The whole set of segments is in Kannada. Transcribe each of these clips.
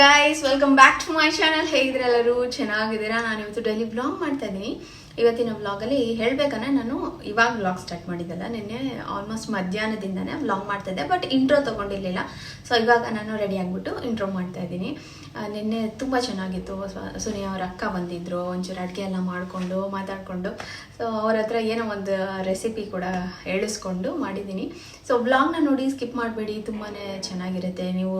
Guys welcome back to my channel ಹೇಗಿದ್ರೆ ಎಲ್ಲರೂ ಚೆನ್ನಾಗಿದ್ದೀರಾ? ನಾನು ಇವತ್ತು ಡೈಲಿ ಬ್ಲಾಗ್ ಮಾಡ್ತಾ ಇದ್ದೀನಿ ಇವತ್ತಿನ ವ್ಲಾಗಲ್ಲಿ ಹೇಳ್ಬೇಕಂದ್ರೆ ನಾನು ಇವಾಗ ವ್ಲಾಗ್ ಸ್ಟಾರ್ಟ್ ಮಾಡಿದ್ದಲ್ಲ ನಿನ್ನೆ ಆಲ್ಮೋಸ್ಟ್ ಮಧ್ಯಾಹ್ನದಿಂದನೇ ವ್ಲಾಗ್ ಮಾಡ್ತಾ ಇದ್ದೆ ಬಟ್ ಇಂಟ್ರೋ ತೊಗೊಂಡಿರಲಿಲ್ಲ. ಸೊ ಇವಾಗ ನಾನು ರೆಡಿ ಆಗಿಬಿಟ್ಟು ಇಂಟ್ರೋ ಮಾಡ್ತಾ ಇದ್ದೀನಿ. ಆ, ನಿನ್ನೆ ತುಂಬ ಚೆನ್ನಾಗಿತ್ತು. ಸುನಿ ಅವ್ರ ಅಕ್ಕ ಬಂದಿದ್ರು ಒಂಚೂರು ಅಡುಗೆ ಎಲ್ಲ ಮಾಡಿಕೊಂಡು ಮಾತಾಡಿಕೊಂಡು. ಸೊ ಅವ್ರ ಹತ್ರ ಏನೋ ಒಂದು ರೆಸಿಪಿ ಕೂಡ ಹೇಳಿಸ್ಕೊಂಡು ಮಾಡಿದ್ದೀನಿ. ಸೊ ವ್ಲಾಗ್ನ ನೋಡಿ ಸ್ಕಿಪ್ ಮಾಡಬೇಡಿ ತುಂಬಾ ಚೆನ್ನಾಗಿರುತ್ತೆ. ನೀವು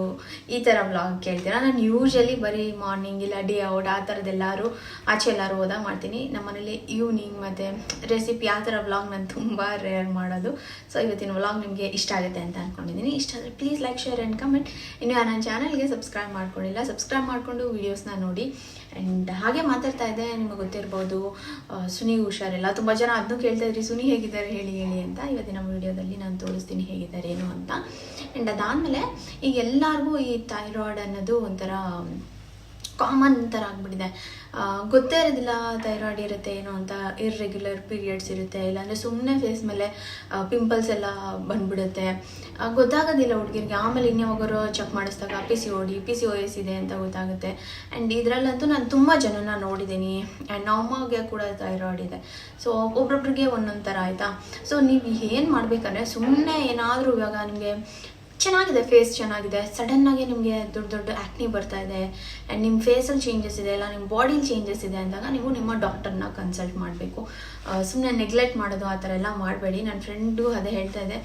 ಈ ಥರ ವ್ಲಾಗ್ ಕೇಳ್ತೀರಾ? ನಾನು ಯೂಶಲಿ ಬರೀ ಮಾರ್ನಿಂಗ್ ಇಲ್ಲ ಡೇ ಔಟ್ ಆ ಥರದ್ದೆಲ್ಲರೂ ಆಚೆ ಎಲ್ಲರೂ ಹೋದಾಗ ಮಾಡ್ತೀನಿ. ನಮ್ಮನೇಲಿ ಈವ್ನಿಂಗ್ ಮತ್ತು ರೆಸಿಪಿ ಆ ಥರ ವ್ಲಾಗ್ ನಾನು ತುಂಬ ರೇರ್ ಮಾಡೋದು. ಸೊ ಇವತ್ತಿನ ವ್ಲಾಗ್ ನಿಮಗೆ ಇಷ್ಟ ಆಗುತ್ತೆ ಅಂತ ಅಂದ್ಕೊಂಡಿದ್ದೀನಿ ಇಷ್ಟ ಆದರೆ please like share and comment ಇನ್ನು ನನ್ನ ಚಾನಲ್ಗೆ ಸಬ್ಸ್ಕ್ರೈಬ್ ಮಾಡ್ಕೊಂಡಿಲ್ಲ ಸಬ್ಸ್ಕ್ರೈಬ್ ಮಾಡಿಕೊಂಡು ವೀಡಿಯೋಸ್ನ ನೋಡಿ. ಆ್ಯಂಡ್ ಹಾಗೆ ಮಾತಾಡ್ತಾ ಇದ್ದೆ, ನಿಮಗೆ ಗೊತ್ತಿರ್ಬೋದು ಸುನಿ ಹುಷಾರಿಲ್ಲ ತುಂಬ ಜನ ಅದನ್ನು ಕೇಳ್ತಾ ಇದ್ರಿ. ಸುನಿ ಹೇಗಿದ್ದಾರೆ, ಹೇಳಿ ಹೇಳಿ ಅಂತ. ಇವತ್ತಿನ ವಿಡಿಯೋದಲ್ಲಿ ನಾನು ತೋರಿಸ್ತೀನಿ ಹೇಗಿದ್ದಾರೆ ಏನು ಅಂತ. ಆ್ಯಂಡ್ ಅದಾದಮೇಲೆ ಈಗ ಎಲ್ಲರಿಗೂ ಈ ಥೈರಾಯ್ಡ್ ಅನ್ನೋದು ಒಂಥರ ಕಾಮನ್ ಥರ ಆಗಿಬಿಟ್ಟಿದೆ. ಗೊತ್ತೇ ಇರೋದಿಲ್ಲ ಥೈರಾಯ್ಡ್ ಇರುತ್ತೆ ಏನೋ ಅಂತ ಇರ್ರೆಗ್ಯುಲರ್ ಪೀರಿಯಡ್ಸ್ ಇರುತ್ತೆ, ಇಲ್ಲಾಂದರೆ ಸುಮ್ಮನೆ ಫೇಸ್ ಮೇಲೆ ಪಿಂಪಲ್ಸ್ ಎಲ್ಲ ಬಂದ್ಬಿಡುತ್ತೆ. ಗೊತ್ತಾಗೋದಿಲ್ಲ ಹುಡುಗಿರಿಗೆ. ಆಮೇಲೆ ಹೋಗೋರು ಚೆಕ್ ಮಾಡಿಸಿದಾಗ P C O D P C O S ಇದೆ ಅಂತ ಗೊತ್ತಾಗುತ್ತೆ. ಆ್ಯಂಡ್ ಇದರಲ್ಲಂತೂ ನಾನು ತುಂಬ ಜನನ ನೋಡಿದ್ದೀನಿ. ಆ್ಯಂಡ್ ನಮ್ಮಗೆ ಕೂಡ ಥೈರಾಯ್ಡ್ ಇದೆ. ಸೊ ಒಬ್ರೊಬ್ರಿಗೆ ಒಂದೊಂದು ಥರ ಆಯಿತಾ? ಸೊ ನೀವು ಏನು ಮಾಡಬೇಕಂದ್ರೆ ಸುಮ್ಮನೆ ಏನಾದರೂ ಇವಾಗ ನಿಮಗೆ ಚೆನ್ನಾಗಿದೆ ಫೇಸ್ ಚೆನ್ನಾಗಿದೆ. ಸಡನ್ನಾಗಿ ನಿಮಗೆ ದೊಡ್ಡ ದೊಡ್ಡ ಆ್ಯಕ್ನಿ ಬರ್ತಾ ಇದೆ. ಆ್ಯಂಡ್ ನಿಮ್ಮ ಫೇಸಲ್ಲಿ ಚೇಂಜಸ್ ಇದೆ, ಇಲ್ಲ ನಿಮ್ಮ ಬಾಡಿಲಿ ಚೇಂಜಸ್ ಇದೆ ಅಂದಾಗ ನೀವು ನಿಮ್ಮ ಡಾಕ್ಟರ್ನ ಕನ್ಸಲ್ಟ್ ಮಾಡಬೇಕು. ಸುಮ್ಮನೆ ನೆಗ್ಲೆಕ್ಟ್ ಮಾಡೋದು, ಆ ಥರ ಎಲ್ಲ ಮಾಡಬೇಡಿ. ನನ್ನ ಫ್ರೆಂಡು ಅದೇ ಹೇಳ್ತಾ ಇದೆ.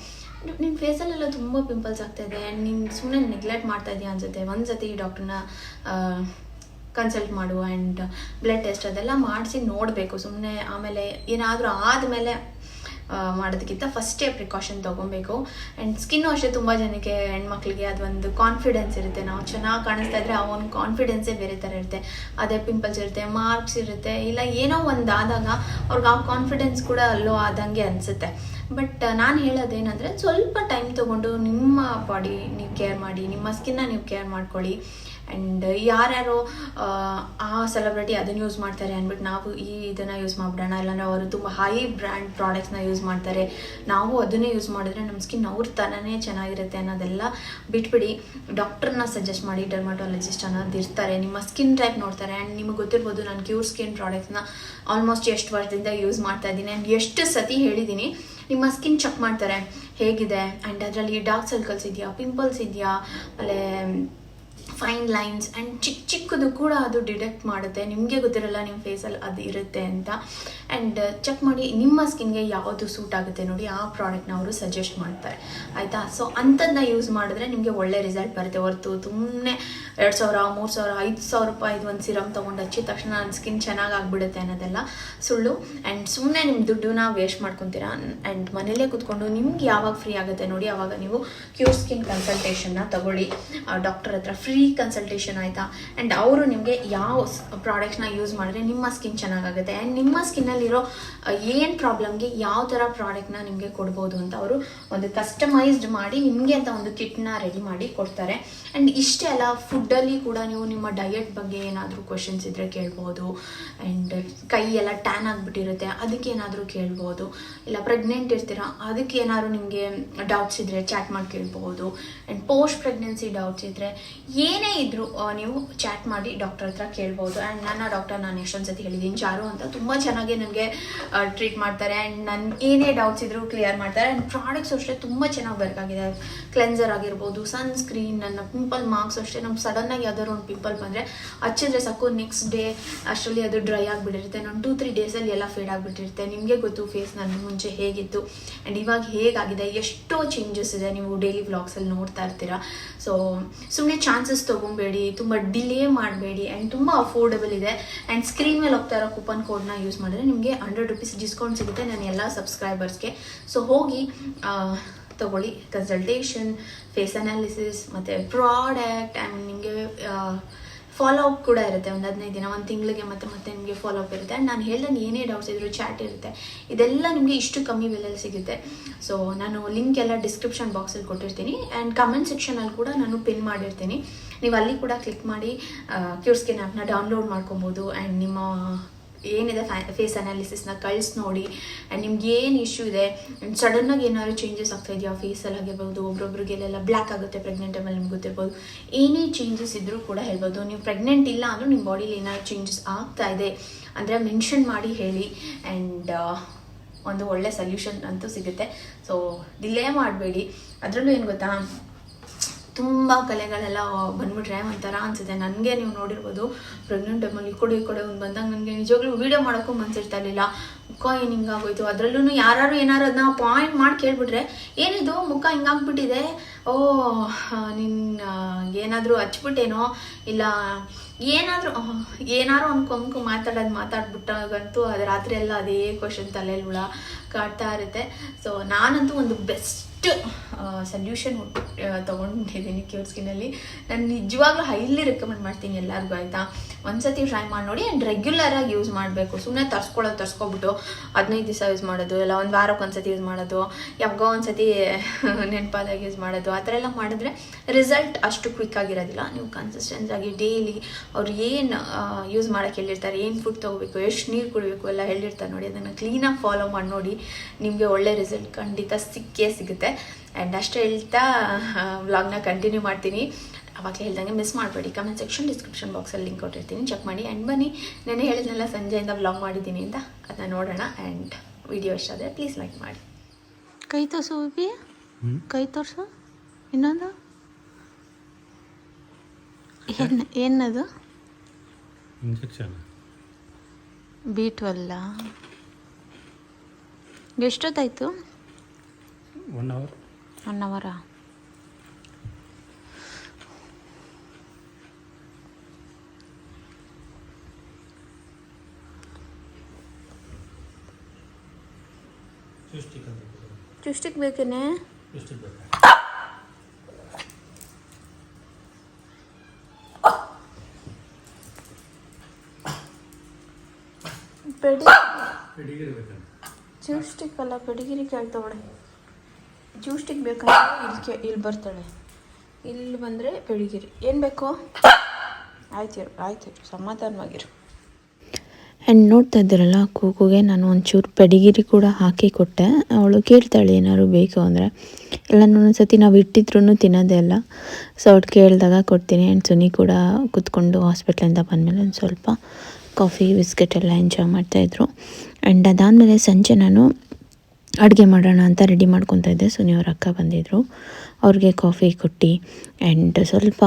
ನಿಮ್ಮ ಫೇಸಲ್ಲೆಲ್ಲ ತುಂಬ ಪಿಂಪಲ್ಸ್ ಆಗ್ತಾ ಇದೆ. ಆ್ಯಂಡ್ ನೀನು ಸುಮ್ಮನೆ ನೆಗ್ಲೆಕ್ಟ್ ಮಾಡ್ತಾ ಇದೆಯಾ ಅನ್ಸುತ್ತೆ. ಒಂದು ಸತಿ ಡಾಕ್ಟರ್ನ ಕನ್ಸಲ್ಟ್ ಮಾಡು. ಆ್ಯಂಡ್ ಬ್ಲಡ್ ಟೆಸ್ಟ್ ಅದೆಲ್ಲ ಮಾಡಿಸಿ ನೋಡಬೇಕು. ಸುಮ್ಮನೆ ಆಮೇಲೆ ಏನಾದರೂ ಆದಮೇಲೆ ಮಾಡೋದಕ್ಕಿಂತ ಫಸ್ಟೇ ಪ್ರಿಕಾಷನ್ ತೊಗೊಬೇಕು. ಆ್ಯಂಡ್ ಸ್ಕಿನ್ನು ಅಷ್ಟೇ ತುಂಬ ಜನಕ್ಕೆ ಹೆಣ್ಮಕ್ಳಿಗೆ ಅದೊಂದು ಕಾನ್ಫಿಡೆನ್ಸ್ ಇರುತ್ತೆ. ನಾವು ಚೆನ್ನಾಗಿ ಕಾಣಿಸ್ತಾ ಇದ್ರೆ ಆ ಒಂದು ಕಾನ್ಫಿಡೆನ್ಸೇ ಬೇರೆ ಥರ ಇರುತ್ತೆ. ಅದೇ ಪಿಂಪಲ್ಸ್ ಇರುತ್ತೆ ಮಾರ್ಕ್ಸ್ ಇರುತ್ತೆ, ಇಲ್ಲ ಏನೋ ಒಂದು ಆದಾಗ ಅವ್ರಿಗೆ ಆ ಕಾನ್ಫಿಡೆನ್ಸ್ ಕೂಡ ಲೋ ಆದಂಗೆ ಅನಿಸುತ್ತೆ. ಬಟ್ ನಾನು ಹೇಳೋದೇನಂದರೆ ಸ್ವಲ್ಪ ಟೈಮ್ ತೊಗೊಂಡು ನಿಮ್ಮ ಬಾಡಿ ನೀವು ಕೇರ್ ಮಾಡಿ, ನಿಮ್ಮ ಸ್ಕಿನ್ನ ನೀವು ಕೇರ್ ಮಾಡ್ಕೊಳ್ಳಿ. ಆ್ಯಂಡ್ ಯಾರ್ಯಾರೋ ಆ, ಸೆಲೆಬ್ರಿಟಿ ಅದನ್ನು ಯೂಸ್ ಮಾಡ್ತಾರೆ ಅಂದ್ಬಿಟ್ಟು ನಾವು ಈ ಇದನ್ನು ಯೂಸ್ ಮಾಡಿಬಿಡೋಣ. ಇಲ್ಲಾಂದ್ರೆ ಅವರು ತುಂಬ ಹೈ ಬ್ರ್ಯಾಂಡ್ ಪ್ರಾಡಕ್ಟ್ಸ್ನ ಯೂಸ್ ಮಾಡ್ತಾರೆ. ನಾವು ಅದನ್ನೇ ಯೂಸ್ ಮಾಡಿದ್ರೆ ನಮ್ಮ ಸ್ಕಿನ್ ಅವ್ರ ಥರನೇ ಚೆನ್ನಾಗಿರುತ್ತೆ ಅನ್ನೋದೆಲ್ಲ ಬಿಟ್ಬಿಡಿ. ಡಾಕ್ಟರ್ನ ಸಜೆಸ್ಟ್ ಮಾಡಿ ಡರ್ಮಟಾಲಜಿಸ್ಟ್ ಅನ್ನೋದು ಇರ್ತಾರೆ. ನಿಮ್ಮ ಸ್ಕಿನ್ ಟೈಪ್ ನೋಡ್ತಾರೆ. ಆ್ಯಂಡ್ ನಿಮಗೆ ಗೊತ್ತಿರ್ಬೋದು ನಾನು ಕ್ಯೂರ್ ಸ್ಕಿನ್ ಪ್ರಾಡಕ್ಟ್ಸ್ನ ಆಲ್ಮೋಸ್ಟ್ ಎಷ್ಟು ವರ್ಷದಿಂದ ಯೂಸ್ ಮಾಡ್ತಾ ಇದ್ದೀನಿ. ಆ್ಯಂಡ್ ಎಷ್ಟು ಸತಿ ಹೇಳಿದ್ದೀನಿ ನಿಮ್ಮ ಸ್ಕಿನ್ ಚೆಕ್ ಮಾಡ್ತಾರೆ. ಹೇಗಿದೆ? ಆ್ಯಂಡ್ ಅದರಲ್ಲಿ ಡಾರ್ಕ್ ಸರ್ಕಲ್ಸ್ ಇದೆಯಾ? ಪಿಂಪಲ್ಸ್ ಇದೆಯಾ? ಆಮೇಲೆ ಫೈನ್ ಲೈನ್ಸ್ ಆ್ಯಂಡ್ ಚಿಕ್ಕ ಚಿಕ್ಕದು ಕೂಡ ಅದು ಡಿಟೆಕ್ಟ್ ಮಾಡುತ್ತೆ. ನಿಮಗೆ ಗೊತ್ತಿರಲ್ಲ ನಿಮ್ಮ ಫೇಸಲ್ಲಿ ಅದು ಇರುತ್ತೆ ಅಂತ. ಆ್ಯಂಡ್ ಚೆಕ್ ಮಾಡಿ ನಿಮ್ಮ ಸ್ಕಿನ್ಗೆ ಯಾವುದು ಸೂಟ್ ಆಗುತ್ತೆ ನೋಡಿ ಆ ಪ್ರಾಡಕ್ಟ್ನ ಅವರು ಸಜೆಸ್ಟ್ ಮಾಡ್ತಾರೆ. ಆಯಿತಾ? ಸೊ ಅಂಥದ್ದನ್ನ ಯೂಸ್ ಮಾಡಿದ್ರೆ ನಿಮಗೆ ಒಳ್ಳೆ ರಿಸಲ್ಟ್ ಬರುತ್ತೆ. ಹೊರತು ಸುಮ್ಮನೆ ಎರಡು ಸಾವಿರ, ಮೂರು ಸಾವಿರ, ಐದು ಸಾವಿರ ರೂಪಾಯಿದು ಒಂದು ಸಿರಮ್ ತೊಗೊಂಡು ಹಚ್ಚಿದ ತಕ್ಷಣ ನನ್ನ ಸ್ಕಿನ್ ಚೆನ್ನಾಗಿ ಆಗಿಬಿಡುತ್ತೆ ಅನ್ನೋದೆಲ್ಲ ಸುಳ್ಳು. ಆ್ಯಂಡ್ ಸುಮ್ಮನೆ ನಿಮ್ಮ ದುಡ್ಡನ್ನ ವೇಸ್ಟ್ ಮಾಡ್ಕೊತೀರಾ? ಆ್ಯಂಡ್ ಮನೇಲೇ ಕೂತ್ಕೊಂಡು ನಿಮ್ಗೆ ಯಾವಾಗ ಫ್ರೀ ಆಗುತ್ತೆ ನೋಡಿ ಆವಾಗ ನೀವು ಕ್ಯೂರ್ ಸ್ಕಿನ್ ಕನ್ಸಲ್ಟೇಷನ್ನ ತಗೊಳ್ಳಿ. ಡಾಕ್ಟರ್ ಹತ್ರ ಫ್ರೀ ಕನ್ಸಲ್ಟೇಷನ್ ಆಯಿತಾ? ಆ್ಯಂಡ್ ಅವರು ನಿಮಗೆ ಯಾವ ಪ್ರಾಡಕ್ಟ್ಸ್ನ ಯೂಸ್ ಮಾಡಿದ್ರೆ ನಿಮ್ಮ ಸ್ಕಿನ್ ಚೆನ್ನಾಗಾಗುತ್ತೆ. ಆ್ಯಂಡ್ ನಿಮ್ಮ ಸ್ಕಿನ್ನಲ್ಲಿರೋ ಏನು ಪ್ರಾಬ್ಲಮ್ಗೆ ಯಾವ ಥರ ಪ್ರಾಡಕ್ಟ್ನ ನಿಮಗೆ ಕೊಡ್ಬೋದು ಅಂತ ಅವರು ಒಂದು ಕಸ್ಟಮೈಸ್ಡ್ ಮಾಡಿ ನಿಮಗೆ ಅಂತ ಒಂದು ಕಿಟ್ನ ರೆಡಿ ಮಾಡಿ ಕೊಡ್ತಾರೆ. ಆ್ಯಂಡ್ ಇಷ್ಟೇ ಅಲ್ಲ ಫುಡ್ಡಲ್ಲಿ ಕೂಡ ನೀವು ನಿಮ್ಮ ಡಯಟ್ ಬಗ್ಗೆ ಏನಾದರೂ ಕ್ವಶನ್ಸ್ ಇದ್ದರೆ ಕೇಳ್ಬೋದು. ಆ್ಯಂಡ್ ಕೈ ಎಲ್ಲ ಟ್ಯಾನ್ ಆಗಿಬಿಟ್ಟಿರುತ್ತೆ, ಅದಕ್ಕೆ ಏನಾದರೂ ಕೇಳ್ಬೋದು. ಇಲ್ಲ ಪ್ರೆಗ್ನೆಂಟ್ ಇರ್ತೀರಾ, ಅದಕ್ಕೆ ಏನಾದರೂ ನಿಮಗೆ ಡೌಟ್ಸ್ ಇದ್ದರೆ ಚಾಟ್ ಮಾಡಿ ಕೇಳ್ಬೋದು. ಆ್ಯಂಡ್ ಪೋಸ್ಟ್ ಪ್ರೆಗ್ನೆನ್ಸಿ ಡೌಟ್ಸ್ ಇದ್ದರೆ ಏನೇ ಇದ್ದರೂ ನೀವು ಚಾಟ್ ಮಾಡಿ ಡಾಕ್ಟರ್ ಹತ್ರ ಕೇಳ್ಬೋದು. ಆ್ಯಂಡ್ ನನ್ನ ಡಾಕ್ಟರ್ ನಾನು ಎಷ್ಟೊಂದು ಸತಿ ಹೇಳಿದ್ದೀನಿ ಚಾರು ಅಂತ ತುಂಬ ಚೆನ್ನಾಗಿ ನನಗೆ ಟ್ರೀಟ್ ಮಾಡ್ತಾರೆ. ಆ್ಯಂಡ್ ನನ್ನ ಏನೇ ಡೌಟ್ಸ್ ಇದ್ದರೂ ಕ್ಲಿಯರ್ ಮಾಡ್ತಾರೆ. ಆ್ಯಂಡ್ ಪ್ರಾಡಕ್ಟ್ಸ್ ಅಷ್ಟೇ ತುಂಬ ಚೆನ್ನಾಗಿ ವರ್ಕ್ ಆಗಿದೆ. ಕ್ಲೆನ್ಸರ್ ಆಗಿರ್ಬೋದು ಸನ್ಸ್ಕ್ರೀನ್ ನನ್ನ ಪಿಂಪಲ್ ಮಾರ್ಕ್ಸ್ ಅಷ್ಟೇ. ನಮ್ಗೆ ಸಡನ್ನಾಗಿ ಯಾವ್ದಾದ್ರು ಒಂದು ಪಿಂಪಲ್ ಬಂದರೆ ಹಚ್ಚಿದ್ರೆ ಸಾಕು ನೆಕ್ಸ್ಟ್ ಡೇ ಅಷ್ಟರಲ್ಲಿ ಅದು ಡ್ರೈ ಆಗಿಬಿಟ್ಟಿರುತ್ತೆ. ನಾನು ಟೂ ತ್ರೀ ಡೇಸಲ್ಲಿ ಎಲ್ಲ ಫೇಡ್ ಆಗಿಬಿಟ್ಟಿರುತ್ತೆ. ನಿಮಗೆ ಗೊತ್ತು ಫೇಸ್ ನನ್ನ ಮುಂಚೆ ಹೇಗಿತ್ತು. ಆ್ಯಂಡ್ ಇವಾಗ ಹೇಗಾಗಿದೆ? ಎಷ್ಟೋ ಚೇಂಜಸ್ ಇದೆ ನೀವು ಡೈಲಿ ವ್ಲಾಗ್ಸಲ್ಲಿ ನೋಡ್ತಾ ಇರ್ತೀರಾ. ಸೊ ಸುಮ್ಮನೆ ಚಾನ್ಸಸ್ ತೊಗೊಬೇಡಿ, ತುಂಬ ಡಿಲೇ ಮಾಡಬೇಡಿ ಆ್ಯಂಡ್ ತುಂಬ ಅಫೋರ್ಡಬಲ್ ಇದೆ. ಆ್ಯಂಡ್ ಸ್ಕ್ರೀನ್ ಮೇಲೆ ಹೋಗ್ತಾ ಇರೋ ಕೂಪನ್ ಕೋಡ್ನ ಯೂಸ್ ಮಾಡಿದ್ರೆ ನಿಮಗೆ ಹಂಡ್ರೆಡ್ ರುಪೀಸ್ ಡಿಸ್ಕೌಂಟ್ ಸಿಗುತ್ತೆ ನಾನು ಎಲ್ಲ ಸಬ್ಸ್ಕ್ರೈಬರ್ಸ್ಗೆ ಸೊ ಹೋಗಿ ತಗೊಳ್ಳಿ. ಕನ್ಸಲ್ಟೇಷನ್ ಫೇಸ್ ಅನಾಲಿಸಿಸ್ ಮತ್ತು ಪ್ರಾಡಕ್ಟ್ ಆ್ಯಂಡ್ ನಿಮಗೆ ಫಾಲೋ ಅಪ್ ಕೂಡ ಇರುತ್ತೆ. ಒಂದು ಹದಿನೈದು ದಿನ, ಒಂದು ತಿಂಗಳಿಗೆ ಮತ್ತೆ ಮತ್ತೆ ನಿಮಗೆ ಫಾಲೋ ಅಪ್ ಇರುತ್ತೆ ನಾನು ಹೇಳ್ದಂಗೆ ಏನೇ ಡೌಟ್ಸ್ ಇದ್ರು ಚಾಟ್ ಇರುತ್ತೆ. ಇದೆಲ್ಲ ನಿಮಗೆ ಇಷ್ಟು ಕಮ್ಮಿ ಬೆಲೆಯಲ್ಲಿ ಸಿಗುತ್ತೆ. ಸೊ ನಾನು ಲಿಂಕ್ ಎಲ್ಲ ಡಿಸ್ಕ್ರಿಪ್ಷನ್ ಬಾಕ್ಸಲ್ಲಿ ಕೊಟ್ಟಿರ್ತೀನಿ. ಆ್ಯಂಡ್ ಕಮೆಂಟ್ ಸೆಕ್ಷನಲ್ಲಿ ಕೂಡ ನಾನು ಪಿನ್ ಮಾಡಿರ್ತೀನಿ. ನೀವು ಅಲ್ಲಿ ಕೂಡ ಕ್ಲಿಕ್ ಮಾಡಿ ಕ್ಯೂರ್ಸ್ಕಿನ್ ಆ್ಯಪ್ನ ಡೌನ್ಲೋಡ್ ಮಾಡ್ಕೊಬೋದು. ಆ್ಯಂಡ್ ನಿಮ್ಮ ಏನಿದೆ ಫೇಸ್ ಅನಾಲಿಸಿಸ್ನ ಕಳ್ಸಿ ನೋಡಿ. ಆ್ಯಂಡ್ ನಿಮ್ಗೆ ಏನು ಇಶ್ಯೂ ಇದೆ ಆ್ಯಂಡ್ ಸಡನ್ನಾಗಿ ಏನಾದ್ರು ಚೇಂಜಸ್ ಆಗ್ತಾ ಇದೆಯಾ ಫೇಸಲ್ಲಿ ಆಗಿರ್ಬೋದು ಒಬ್ರೊಬ್ರಿಗೆಲ್ಲ ಬ್ಲ್ಯಾಕ್ ಆಗುತ್ತೆ ಪ್ರೆಗ್ನೆಂಟ್ ಟೈಮಲ್ಲಿ ನಿಮ್ಗೆ ಗೊತ್ತಿರ್ಬೋದು. ಏನೇ ಚೇಂಜಸ್ ಇದ್ದರೂ ಕೂಡ ಹೇಳ್ಬೋದು. ನೀವು ಪ್ರೆಗ್ನೆಂಟ್ ಇಲ್ಲ ಅಂದರೂ ನಿಮ್ಮ ಬಾಡಿಲಿ ಏನಾದ್ರು ಚೇಂಜಸ್ ಆಗ್ತಾ ಇದೆ ಅಂದರೆ ಮೆನ್ಷನ್ ಮಾಡಿ ಹೇಳಿ. ಆ್ಯಂಡ್ ಒಂದು ಒಳ್ಳೆ ಸೊಲ್ಯೂಷನ್ ಅಂತೂ ಸಿಗುತ್ತೆ. ಸೊ ಡಿಲೇ ಮಾಡಬೇಡಿ. ಅದರಲ್ಲೂ ಏನು ಗೊತ್ತಾ? ತುಂಬ ಕಲೆಗಳೆಲ್ಲ ಬಂದ್ಬಿಟ್ರೆ ಒಂಥರ ಅನ್ಸುತ್ತೆ. ನನಗೆ ನೀವು ನೋಡಿರ್ಬೋದು ಪ್ರೆಗ್ನೆಂಟ್ ಟೈಮಲ್ಲಿ ಈ ಕಡೆ ಈ ಕಡೆ ಒಂದು ಬಂದಾಗ ನನಗೆ ನಿಜವಾಗ್ಲೂ ವೀಡಿಯೋ ಮಾಡೋಕ್ಕೂ ಮನ್ಸಿರ್ತಾ ಇರಲಿಲ್ಲ. ಮುಖ ಏನು ಹಿಂಗಾಗೋಯ್ತು? ಅದರಲ್ಲೂ ಯಾರು ಏನಾರು ಅದನ್ನ ಪಾಯಿಂಟ್ ಮಾಡಿ ಕೇಳಿಬಿಟ್ರೆ, ಏನಿದು? ಮುಖ ಹಿಂಗಾಗ್ಬಿಟ್ಟಿದೆ. ಓ ನಿನ್ನ ಏನಾದರೂ ಹಚ್ಬಿಟ್ಟೇನೋ? ಇಲ್ಲ, ಏನಾದರೂ ಏನಾರು ಅನ್ಕೊಂಕು ಮಾತಾಡೋದು ಮಾತಾಡ್ಬಿಟ್ಟಾಗಂತೂ ಅದು ರಾತ್ರಿ ಎಲ್ಲ ಅದೇ ಕ್ವಶನ್ ತಲೆಯಲ್ಲಿ ಹುಳ ಕಾಡ್ತಾ ಇರುತ್ತೆ. ಸೊ ನಾನಂತೂ ಒಂದು ಬೆಸ್ಟ್ ಸೊಲ್ಯೂಷನ್ ತೊಗೊಂಡಿದ್ದೀನಿ ಕ್ಯೂರ್ ಸ್ಕಿನ್ನಲ್ಲಿ ನಾನು ನಿಜವಾಗ್ಲೂ ಹೈಲಿ ರೆಕಮೆಂಡ್ ಮಾಡ್ತೀನಿ ಎಲ್ಲರಿಗೂ, ಆಯಿತಾ? ಒಂದ್ಸತಿ ಟ್ರೈ ಮಾಡಿ ನೋಡಿ ಆ್ಯಂಡ್ ರೆಗ್ಯುಲರಾಗಿ ಯೂಸ್ ಮಾಡಬೇಕು. ಸುಮ್ಮನೆ ತರ್ಸ್ಕೊಳ್ಳೋದು, ತರ್ಸ್ಕೊಬಿಟ್ಟು ಹದಿನೈದು ದಿವಸ ಯೂಸ್ ಮಾಡೋದು, ಇಲ್ಲ ಒಂದು ವಾರಕ್ಕೆ ಒಂದ್ಸತಿ ಯೂಸ್ ಮಾಡೋದು, ಯಾವಾಗೋ ಒಂದ್ಸತಿ ನೆನಪಾದಾಗ ಯೂಸ್ ಮಾಡೋದು, ಆ ಥರ ಎಲ್ಲ ಮಾಡಿದ್ರೆ ರಿಸಲ್ಟ್ ಅಷ್ಟು ಕ್ವಿಕ್ ಆಗಿರೋದಿಲ್ಲ. ನೀವು ಕನ್ಸಿಸ್ಟೆನ್ಸ್ ಆಗಿ ಡೈಲಿ ಅವ್ರು ಏನು ಯೂಸ್ ಮಾಡೋಕ್ಕೆ ಹೇಳಿರ್ತಾರೆ, ಏನು ಫುಡ್ ತೊಗೋಬೇಕು, ಎಷ್ಟು ನೀರು ಕುಡಿಬೇಕು ಎಲ್ಲ ಹೇಳಿರ್ತಾರೆ ನೋಡಿ. ಅದನ್ನು ಕ್ಲೀನಾಗಿ ಫಾಲೋ ಮಾಡಿ ನೋಡಿ, ನಿಮಗೆ ಒಳ್ಳೆ ರಿಸಲ್ಟ್ ಖಂಡಿತ ಸಿಕ್ಕೇ ಸಿಗುತ್ತೆ. ಆ್ಯಂಡ್ ಅಷ್ಟೇ ಹೇಳ್ತಾ ವ್ಲಾಗ್ನ ಕಂಟಿನ್ಯೂ ಮಾಡ್ತೀನಿ. ಅವಾಗಲೇ ಹೇಳ್ದಂಗೆ ಮಿಸ್ ಮಾಡಬೇಡಿ. ಕಮೆಂಟ್ ಸೆಕ್ಷನ್ ಡಿಸ್ಕ್ರಿಪ್ಷನ್ ಬಾಕ್ಸಲ್ಲಿ ಲಿಂಕ್ ಕೊಟ್ಟಿರ್ತೀನಿ. ಚೆಕ್ ಮಾಡಿ. ಆ್ಯಂಡ್ ಬನ್ನಿ ನೆನೆ ಹೇಳಿದ್ನೆಲ್ಲ ಸಂಜೆಯಿಂದ ವ್ಲಾಗ್ ಮಾಡಿದ್ದೀನಿ ಅಂತ. ಅದನ್ನ ನೋಡೋಣ. ಆ್ಯಂಡ್ ವಿಡಿಯೋ ಇಷ್ಟ ಆದರೆ ಪ್ಲೀಸ್ ಲೈಕ್ ಮಾಡಿ. ಕೈ ತೋರ್ಸು ಬಿ ಕೈ ತೋರ್ಸು. ಇನ್ನೊಂದು? ಏನು ಏನದು? ಇಂಜೆಕ್ಷನ್ ಬಿ ಟ್ವೆಲ್ಲ ಎಷ್ಟೊತ್ತಾಯ್ತು? ಒನ್ ಅವರ್ ಒನ್ ಅವರಾ ಚುಸ್ಟಿಕ್ ಅಂತ ಚುಷ್ಟಿಕ್ ಬೇಕೇನೆ ಚುಸ್ಟಿಕ್ ಬೇಕಾ ಪೆಡಿ ಪೆಡಿಗಿರಿ ಬೇಕಂತ ಚೂಸ್ಟಿಕ್ ಅಲ್ಲ ಪೆಡಿಗಿರಿ ಕೇಳ್ತವಳೆ ಚೂಸ್ಟಿಕ್ ಬೇಕಂದ್ರೆ ಇಲ್ಲಿ ಇಲ್ಲಿ ಬರ್ತಾಳೆ. ಇಲ್ಲಿ ಬಂದರೆ ಪೆಡಿಗಿರಿ ಏನು ಬೇಕು? ಆಯ್ತಿರು ಆಯ್ತಿರು ಸಮಾಧಾನವಾಗಿರು. ಆ್ಯಂಡ್ ನೋಡ್ತಾ ಇದ್ದೀರಲ್ಲ, ಕೂಗುಗೆ ನಾನು ಒಂಚೂರು ಪೆಡಿಗಿರಿ ಕೂಡ ಹಾಕಿ ಕೊಟ್ಟೆ. ಅವಳು ಕೇಳ್ತಾಳೆ ಏನಾದ್ರು ಬೇಕು ಅಂದರೆ. ಎಲ್ಲ ಒಂದೊಂದ್ಸತಿ ನಾವು ಇಟ್ಟಿದ್ರು ತಿನ್ನೋದೇ ಅಲ್ಲ ಸೊ ಅವಳು ಕೇಳಿದಾಗ ಕೊಡ್ತೀನಿ. ಆ್ಯಂಡ್ ಸುನಿ ಕೂಡ ಕೂತ್ಕೊಂಡು ಹಾಸ್ಪಿಟ್ಲಿಂದ ಬಂದಮೇಲೆ ಒಂದು ಸ್ವಲ್ಪ ಕಾಫಿ ಬಿಸ್ಕೆಟ್ ಎಲ್ಲ ಎಂಜಾಯ್ ಮಾಡ್ತಾಯಿದ್ರು ಆ್ಯಂಡ್ ಅದಾದಮೇಲೆ ಸಂಜೆ ನಾನು ಅಡುಗೆ ಮಾಡೋಣ ಅಂತ ರೆಡಿ ಮಾಡ್ಕೊತಾ ಇದ್ದೆ. ಸುನಿ ಅವ್ರ ಅಕ್ಕ ಬಂದಿದ್ದರು ಅವ್ರಿಗೆ ಕಾಫಿ ಕೊಟ್ಟು ಆ್ಯಂಡ್ ಸ್ವಲ್ಪ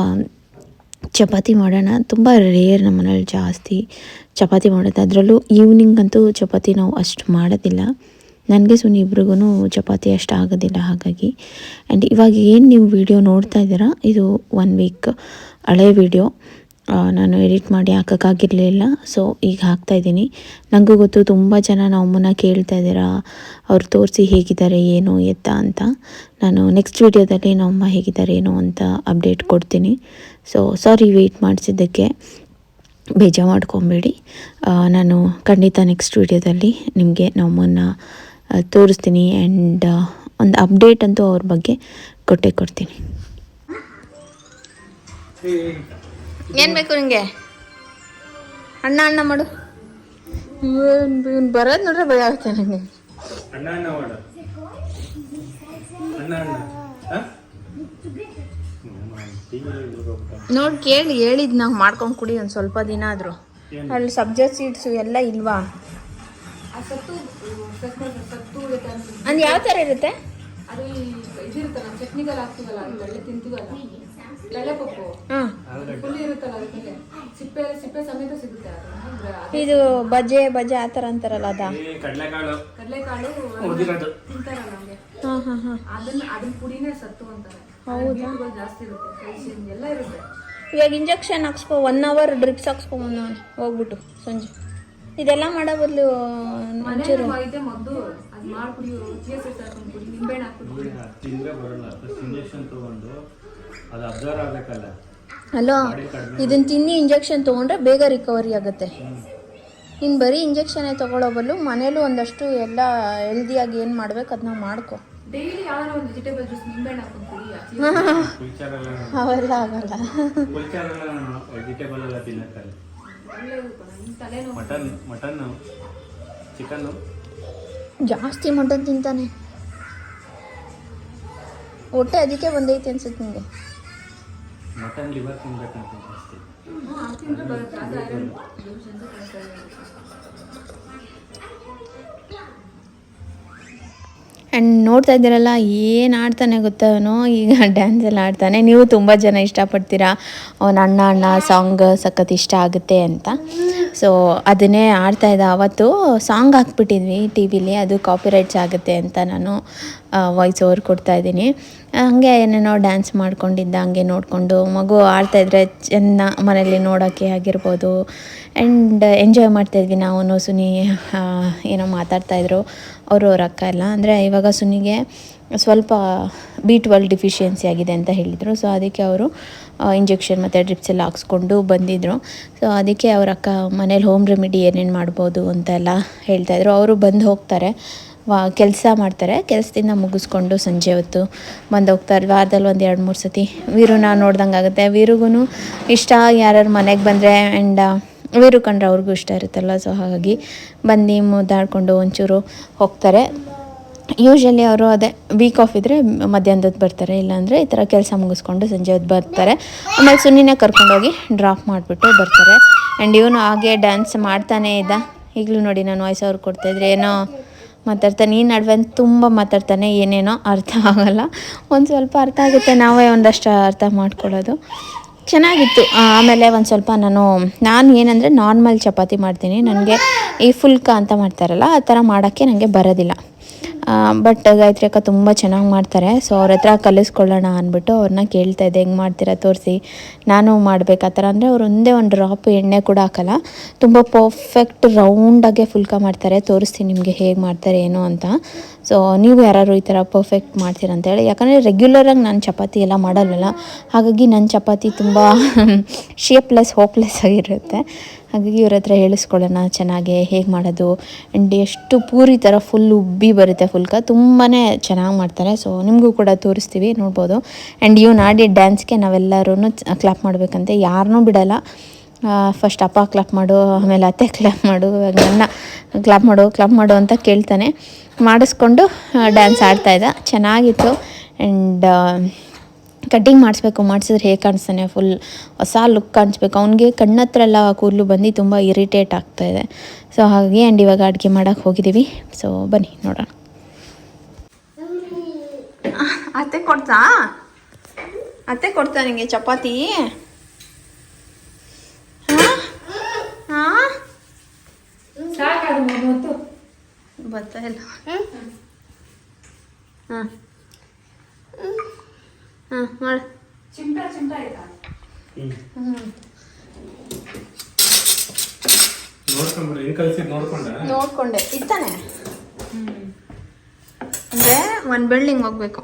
ಚಪಾತಿ ಮಾಡೋಣ. ತುಂಬ ರೇರ್ ನಮ್ಮ ಮನೇಲಿ ಜಾಸ್ತಿ ಚಪಾತಿ ಮಾಡೋದು. ಅದರಲ್ಲೂ ಈವ್ನಿಂಗ್ ಅಂತೂ ಚಪಾತಿ ನಾವು ಅಷ್ಟು ಮಾಡೋದಿಲ್ಲ. ನನಗೆ ಸುನಿ ಇಬ್ರಿಗೂ ಚಪಾತಿ ಅಷ್ಟು ಆಗೋದಿಲ್ಲ ಹಾಗಾಗಿ. ಆ್ಯಂಡ್ ಇವಾಗ ಏನು ನೀವು ವಿಡಿಯೋ ನೋಡ್ತಾ ಇದ್ದೀರಾ? ಇದು ಒನ್ ವೀಕ್ ಹಳೆ ವಿಡಿಯೋ ನಾನು ಎಡಿಟ್ ಮಾಡಿ ಹಾಕೋಕ್ಕಾಗಿರಲಿಲ್ಲ. ಸೊ ಈಗ ಹಾಕ್ತಾಯಿದ್ದೀನಿ ನನಗೂ ಗೊತ್ತು ತುಂಬ ಜನ ನಮ್ಮನ್ನ ಕೇಳ್ತಾ ಇದ್ದೀರಾ. ಅವ್ರು ತೋರಿಸಿ ಹೇಗಿದ್ದಾರೆ, ಏನು, ಎತ್ತ ಅಂತ. ನಾನು ನೆಕ್ಸ್ಟ್ ವೀಡಿಯೋದಲ್ಲಿ ನಮ್ಮಮ್ಮ ಹೇಗಿದ್ದಾರೆ, ಏನು ಅಂತ ಅಪ್ಡೇಟ್ ಕೊಡ್ತೀನಿ. ಸೊ ಸಾರಿ ವೆಯ್ಟ್ ಮಾಡಿಸಿದ್ದಕ್ಕೆ ಬೇಜಾರು ಮಾಡ್ಕೊಬೇಡಿ. ನಾನು ಖಂಡಿತ ನೆಕ್ಸ್ಟ್ ವೀಡಿಯೋದಲ್ಲಿ ನಿಮಗೆ ನಮ್ಮನ್ನ ತೋರಿಸ್ತೀನಿ ಆ್ಯಂಡ್ ಒಂದು ಅಪ್ಡೇಟ್ ಅಂತೂ ಅವ್ರ ಬಗ್ಗೆ ಕೊಟ್ಟೇ ಕೊಡ್ತೀನಿ. ಏನು ಬೇಕು ನಿಮಗೆ ಅಣ್ಣ ಅಣ್ಣ ಮಾಡು. ಬರೋದು ನೋಡ್ರೆ ಭಯ ಆಗುತ್ತೆ ನನಗೆ ಅಣ್ಣ ಅಣ್ಣ ಮಾಡ. ಅಣ್ಣ ಅಣ್ಣ. ನೋಡಿ ಕೇಳಿ ಹೇಳಿದ್ ನಾವು ಮಾಡ್ಕೊಂಡು ಕುಡಿ ಒಂದು ಸ್ವಲ್ಪ ದಿನ ಆದರೂ? ಅಲ್ಲಿ ಸಬ್ಜಾ ಸೀಡ್ಸು ಎಲ್ಲ ಇಲ್ವಾ? ಅದು ಯಾವ ಥರ ಇರುತ್ತೆ? ಇರುತ್ತಲ್ಲ ಸಿಪ್ಪೆ ಸಿಪ್ಪೆ ಸಮೇತ ಸಿಗುತ್ತೆ ಅದು. ಇದು ಬಜೆ ಬಜೆ ಆ ಥರ ಅಂತಾರಲ್ಲ ಅದಾ? ಕಡಲೆಕಾಳು. ಕಡಲೆಕಾಳು ತಿಂತಾರಲ್ಲ ಹಾಂ ಹಾಂ ಹಾಂ. ಅದನ್ನ ಅದನ್ನ ಪುಡಿನೇ ಸತ್ತು ಅಂತಾರೆ. ಹೌದಾ? ನೀರುಗಳು ಜಾಸ್ತಿ ಇರುತ್ತೆ. ಕ್ಯಾಲ್ಸಿಯಂ ಎಲ್ಲ ಇರುತ್ತೆ. ಇವಾಗ ಇಂಜೆಕ್ಷನ್ ಹಾಕ್ಸ್ಕೊ ಒನ್ ಅವರ್ ಡ್ರಿಪ್ಸ್ ಹಾಕ್ಸ್ಕೊಂಬಂದು ನಾನು ಹೋಗ್ಬಿಟ್ಟು ಸಂಜೆ. ಇದೆಲ್ಲ ಮಾಡೋ ಬದಲು ಮನೇಲಿ ಇದೆ ಮದ್ದು ಅದ್ ಮಾಡಿ ಕುಡಿಯೋ ಚೀಸ್ ಹಾಕೊಂಡು ಕುಡಿ ನಿಂಬೆಹಣ್ಣು ಹಾಕ್ಬಿಟ್ಟು. ಕುಡಿ. ತಿಂದ್ರೆ ಬರಲ್ಲ. ಇಂಜೆಕ್ಷನ್ ತಗೊಂಡು ಅದು ಇದನ್ನು ತಿನ್ನಿ ಹಲೋ ಇದನ್ನ ತಿನ್ನಿ ಇಂಜೆಕ್ಷನ್ ತೊಗೊಂಡ್ರೆ ಬೇಗ ರಿಕವರಿ ಆಗುತ್ತೆ. ಇನ್ನು ಬರೀ ಇಂಜೆಕ್ಷನ್ನೇ ತೊಗೊಳ್ಳೋ ಬದಲು ಮನೇಲೂ ಒಂದಷ್ಟು ಎಲ್ಲ ಹೆಲ್ದಿಯಾಗಿ ಏನು ಮಾಡ್ಬೇಕು ಅದನ್ನ ಮಾಡ್ಕೊ. ಡೈಲಿ ಯಾವ್ದಾರ ಒಂದು ವೆಜಿಟೇಬಲ್ ಜ್ಯೂಸ್ ನಿಂಬೆಹಣ್ಣು ಹಾಕೊಂಡು ಕುಡಿ ಫ್ಯೂಚರ್ ಎಲ್ಲ ಅವೆಲ್ಲ ಆಗಲ್ಲ. ವೆಜಿಟೇಬಲ್ ಎಲ್ಲ ತಿನ್ನಕ್ಕಲ್ಲ. ಮಟನ್ ಜಾಸ್ತಿ ಮಟನ್ ತಿಂತಾನೆ. ಹೊಟ್ಟೆ ಅದಕ್ಕೆ ಬಂದೈತೆ ಅನ್ಸುತ್ತೆ ನಿಮಗೆ ಮಟನ್ ಲಿವರ್ ತಿನ್ಬೇಕಂತ ಜಾಸ್ತಿ ಆ್ಯಂಡ್ ನೋಡ್ತಾ ಇದ್ದೀರಲ್ಲ, ಏನು ಆಡ್ತಾನೆ ಗೊತ್ತವನು ಈಗ ಡ್ಯಾನ್ಸ್ ಎಲ್ಲ ಆಡ್ತಾನೆ. ನೀವು ತುಂಬ ಜನ ಇಷ್ಟಪಡ್ತೀರಾ? ಅವನ ಅಣ್ಣ ಅಣ್ಣ ಸಾಂಗ್ ಸಖತ್ ಇಷ್ಟ ಆಗುತ್ತೆ ಅಂತ. ಸೊ ಅದನ್ನೇ ಆಡ್ತಾ ಇದ್ದ. ಅವತ್ತು ಸಾಂಗ್ ಹಾಕ್ಬಿಟ್ಟಿದ್ವಿ ಟಿ ವಿಲಿ ಅದು ಕಾಪಿರೈಟ್ಸ್ ಆಗುತ್ತೆ ಅಂತ ನಾನು ವಾಯ್ಸ್ ಓವರ್ ಕೊಡ್ತಾ ಇದ್ದೀನಿ. ಹಂಗೆ ಏನೇನೋ ಡ್ಯಾನ್ಸ್ ಮಾಡ್ಕೊಂಡಿದ್ದ, ಹಂಗೆ ನೋಡಿಕೊಂಡು. ಮಗು ಆಡ್ತಾಯಿದ್ರೆ ಚೆನ್ನ ಮನೇಲಿ ನೋಡೋಕ್ಕೆ ಆಗಿರ್ಬೋದು. ಆ್ಯಂಡ್ ಎಂಜಾಯ್ ಮಾಡ್ತಾಯಿದ್ವಿ ನಾವು. ಸುನಿ ಏನೋ ಮಾತಾಡ್ತಾಯಿದ್ರು ಅವರು ಅಕ್ಕ ಎಲ್ಲ. ಅಂದರೆ ಇವಾಗ ಸುನಿಗೆ ಸ್ವಲ್ಪ ಬಿ ಟ್ವೆಲ್ ಡಿಫಿಷಿಯನ್ಸಿ ಆಗಿದೆ ಅಂತ ಹೇಳಿದರು. ಸೊ ಅದಕ್ಕೆ ಅವರು ಇಂಜೆಕ್ಷನ್ ಮತ್ತು ಡ್ರಿಪ್ಸ್ ಎಲ್ಲ ಹಾಕ್ಸ್ಕೊಂಡು ಬಂದಿದ್ದರು ಸೊ ಅದಕ್ಕೆ ಅವ್ರ ಅಕ್ಕ ಮನೇಲಿ ಹೋಮ್ ರೆಮಿಡಿ ಏನೇನು ಮಾಡ್ಬೋದು ಅಂತೆಲ್ಲ ಹೇಳ್ತಾಯಿದ್ರು ಅವರು ಬಂದು ಹೋಗ್ತಾರೆ. ವಾ, ಕೆಲಸ ಮಾಡ್ತಾರೆ. ಕೆಲಸದಿಂದ ಮುಗಿಸ್ಕೊಂಡು ಸಂಜೆ ಹೊತ್ತು ಬಂದು ಹೋಗ್ತಾರೆ. ವಾರದಲ್ಲಿ ಒಂದು ಎರಡು ಮೂರು ಸತಿ. ವೀರುನ ನೋಡ್ದಂಗೆ ಆಗುತ್ತೆ ವೀರುಗೂ ಇಷ್ಟ ಯಾರ್ಯಾರು ಮನೆಗೆ ಬಂದರೆ ಆ್ಯಂಡ್ ವೀರು ಕಂಡ್ರೆ ಅವ್ರಿಗೂ ಇಷ್ಟ ಇರುತ್ತಲ್ಲ ಸೊ ಹಾಗಾಗಿ ಬಂದು ಮುದ್ದಾಡಿಕೊಂಡು ಒಂಚೂರು ಹೋಗ್ತಾರೆ. ಯೂಶ್ವಲಿ ಅವರು ಅದೇ ವೀಕ್ ಆಫ್ ಇದ್ದರೆ ಮಧ್ಯಾಹ್ನದೊತ್ತು ಬರ್ತಾರೆ, ಇಲ್ಲಾಂದರೆ ಈ ಥರ ಕೆಲಸ ಮುಗಿಸ್ಕೊಂಡು ಸಂಜೆ ಹೊತ್ತು ಬರ್ತಾರೆ. ಆಮೇಲೆ ಸುನ್ನಿನೇ ಕರ್ಕೊಂಡೋಗಿ ಡ್ರಾಪ್ ಮಾಡಿಬಿಟ್ಟು ಬರ್ತಾರೆ. ಆ್ಯಂಡ್ ಇವನು ಹಾಗೆ ಡ್ಯಾನ್ಸ್ ಮಾಡ್ತಾನೇ ಇದ್ದ. ಈಗಲೂ ನೋಡಿ ನಾನು ವಾಯ್ಸ್ ಅವ್ರು ಕೊಡ್ತಾಯಿದ್ರೆ ಏನೋ ಮಾತಾಡ್ತಾನೆ ಈ ನಡುವೆ ತುಂಬ ಮಾತಾಡ್ತಾನೆ, ಏನೇನೋ ಅರ್ಥ ಆಗೋಲ್ಲ. ಒಂದು ಸ್ವಲ್ಪ ಅರ್ಥ ಆಗುತ್ತೆ, ನಾವೇ ಒಂದಷ್ಟು ಅರ್ಥ ಮಾಡ್ಕೊಳ್ಳೋದು. ಚೆನ್ನಾಗಿತ್ತು. ಆಮೇಲೆ ಒಂದು ಸ್ವಲ್ಪ ನಾನು ನಾನು ಏನಂದರೆ ನಾರ್ಮಲ್ ಚಪಾತಿ ಮಾಡ್ತೀನಿ. ನನಗೆ ಈ ಫುಲ್ಕ ಅಂತ ಮಾಡ್ತಾರಲ್ಲ, ಆ ಥರ ಮಾಡೋಕ್ಕೆ ನನಗೆ ಬರೋದಿಲ್ಲ. ಬಟ್ ಗಾಯತ್ರಿ ಅಕ್ಕ ತುಂಬ ಚೆನ್ನಾಗಿ ಮಾಡ್ತಾರೆ. ಸೊ ಅವ್ರ ಹತ್ರ ಕಲಿಸ್ಕೊಳ್ಳೋಣ ಅಂದ್ಬಿಟ್ಟು ಅವ್ರನ್ನ ಕೇಳ್ತಾ ಇದ್ದೆ, ಹೆಂಗೆ ಮಾಡ್ತೀರಾ? ತೋರಿಸಿ. ನಾನು ಮಾಡ್ಬೇಕು. ಆ ಥರ ಅಂದರೆ ಅವ್ರು ಒಂದೇ ಒಂದು ಡ್ರಾಪ್ ಎಣ್ಣೆ ಕೂಡ ಹಾಕಲ್ಲ. ತುಂಬ ಪರ್ಫೆಕ್ಟ್ ರೌಂಡಾಗೆ ಫುಲ್ಕ ಮಾಡ್ತಾರೆ. ತೋರಿಸ್ತೀನಿ ನಿಮಗೆ ಹೇಗೆ ಮಾಡ್ತಾರೆ, ಏನು ಅಂತ. ಸೊ ನೀವು ಯಾರು ಈ ಥರ ಪರ್ಫೆಕ್ಟ್ ಮಾಡ್ತೀರ ಅಂತೇಳಿ ಯಾಕಂದರೆ ರೆಗ್ಯುಲರಾಗಿ ನಾನು ಚಪಾತಿ ಎಲ್ಲ ಮಾಡಲ್ವಲ್ಲ ಹಾಗಾಗಿ ನನ್ನ ಚಪಾತಿ ತುಂಬ ಶೇಪ್ಲೆಸ್ ಹೋಪ್ಲೆಸ್ ಆಗಿರುತ್ತೆ. ಹಾಗಾಗಿ ಇವ್ರ ಹತ್ರ ಹೇಳಿಸ್ಕೊಳ್ಳೋಣ, ಚೆನ್ನಾಗೆ ಹೇಗೆ ಮಾಡೋದು. ಆ್ಯಂಡ್ ಎಷ್ಟು ಪೂರಿ ಥರ ಫುಲ್ ಉಬ್ಬಿ ಬರುತ್ತೆ ಫುಲ್ಕ ತುಂಬಾ ಚೆನ್ನಾಗಿ ಮಾಡ್ತಾರೆ. ಸೊ ನಿಮಗೂ ಕೂಡ ತೋರಿಸ್ತೀವಿ, ನೋಡ್ಬೋದು. ಆ್ಯಂಡ್ ಇವ್ನು ನಾಡಿ ಡ್ಯಾನ್ಸ್ಗೆ ನಾವೆಲ್ಲರೂ ಕ್ಲಾಪ್ ಮಾಡಬೇಕಂತೆ. ಯಾರನ್ನೂ ಬಿಡಲ್ಲ. ಫಸ್ಟ್ ಅಪ್ಪ ಕ್ಲಾಪ್ ಮಾಡು, ಆಮೇಲೆ ಅತ್ತೆ ಕ್ಲಾಪ್ ಮಾಡು ನನ್ನ ಕ್ಲಾಪ್ ಮಾಡು ಕ್ಲಾಪ್ ಮಾಡು ಅಂತ ಕೇಳ್ತಾನೆ. ಮಾಡಿಸ್ಕೊಂಡು ಡ್ಯಾನ್ಸ್ ಆಡ್ತಾಯಿದ್ದ ಚೆನ್ನಾಗಿತ್ತು. ಆ್ಯಂಡ್ ಕಟ್ಟಿಂಗ್ ಮಾಡಿಸ್ಬೇಕು ಮಾಡಿಸಿದ್ರೆ ಹೇಗೆ ಕಾಣಿಸ್ತಾನೆ ಫುಲ್ ಹೊಸ ಲುಕ್ ಕಾಣಿಸ್ಬೇಕು. ಅವನಿಗೆ ಕಣ್ಣತ್ರ ಎಲ್ಲ ಕೂದಲು ಬಂದು ತುಂಬ ಇರಿಟೇಟ್ ಇದೆ. ಸೊ ಹಾಗಾಗಿ ಆ್ಯಂಡ್ ಇವಾಗ ಅಡುಗೆ ಮಾಡೋಕ್ಕೆ ಹೋಗಿದ್ದೀವಿ ಸೊ ಬನ್ನಿ ನೋಡೋಣ. ಅತ್ತೆ ಕೊಡ್ತಾ? ಅತ್ತೆ ಕೊಡ್ತಾ ನಿಮಗೆ ಚಪಾತಿ? ಬರ್ತಾ ಇಲ್ಲ. ಹಾಂ. ಹಾಂ ಮಾಡು. ಚಿಮಟ ಚಿಮಟ ಆಯ್ತಾ? ನೋಡ್ಕೊಂಡ್ಬಿಡಿ ಹೆಂಗೆ ಕಲ್ಸಿದ್ ನೋಡ್ಕೊಂಡ? ನೋಡ್ಕೊಂಡೆ. ಇತ್ತಾನೆ? ಅಂದರೆ ಒಂದು ಬಿಲ್ಡಿಂಗ್ ಹೋಗ್ಬೇಕು.